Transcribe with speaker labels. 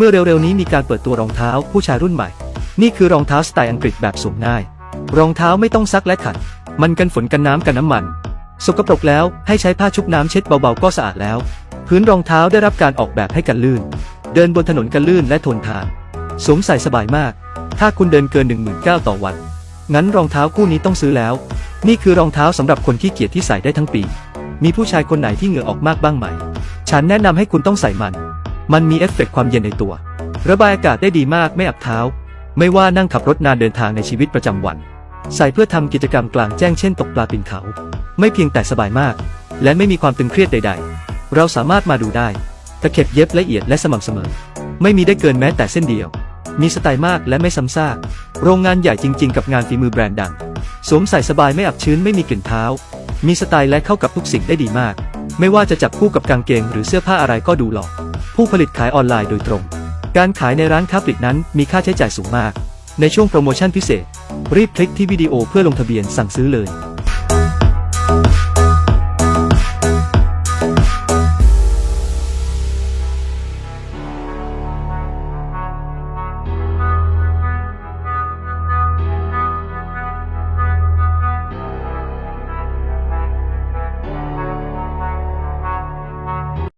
Speaker 1: เมื่อเร็วๆนี้มีการเปิดตัวรองเท้าผู้ชายรุ่นใหม่ นี่คือรองเท้าสไตล์อังกฤษแบบสวมง่าย รองเท้าไม่ต้องซักและขัด มันกันฝนกันน้ำกันน้ำมัน สกปรกแล้วให้ใช้ผ้าชุบน้ำเช็ดเบาๆก็สะอาดแล้ว พื้นรองเท้าได้รับการออกแบบให้กันลื่น เดินบนถนนกันลื่นและทนทาน สวมใส่สบายมาก ถ้าคุณเดินเกิน19,000ต่อวัน งั้นรองเท้าคู่นี้ต้องซื้อแล้ว นี่คือรองเท้าสำหรับคนที่เกียจที่ใส่ได้ทั้งปี มีผู้ชายคนไหนที่เหงื่อออกมากบ้างไหม ฉันแนะนำให้คุณต้องใส่มัน มันมีเอฟเฟกต์ความเย็นในตัว ระบายอากาศได้ดีมากไม่อับเท้า ไม่ว่านั่งขับรถนานเดินทางในชีวิตประจำวัน ใส่เพื่อทำกิจกรรมกลางแจ้งเช่นตกปลาปีนเขา ไม่เพียงแต่สบายมาก และไม่มีความตึงเครียดใด ๆ เราสามารถมาดูได้ ตะเข็บเย็บละเอียดและสม่ำเสมอ ไม่มีได้เกินแม้แต่เส้นเดียว มีสไตล์มากและไม่ซ้ำซาก โรงงานใหญ่จริง ๆ กับงานฝีมือแบรนด์ดัง สวมใส่สบายไม่อับชื้นไม่มีกลิ่นเท้า มีสไตล์และเข้ากับทุกสิ่งได้ดีมาก ไม่ว่าจะจับคู่กับกางเกงหรือเสื้อผ้าอะไรก็ดูหล่อผู้ผลิตขายออนไลน์โดยตรง การขายในร้านค้าปลีกนั้นมีค่าใช้จ่ายสูงมาก ในช่วงโปรโมชั่นพิเศษ รีบคลิกที่วิดีโอเพื่อลงทะเบียนสั่งซื้อเลย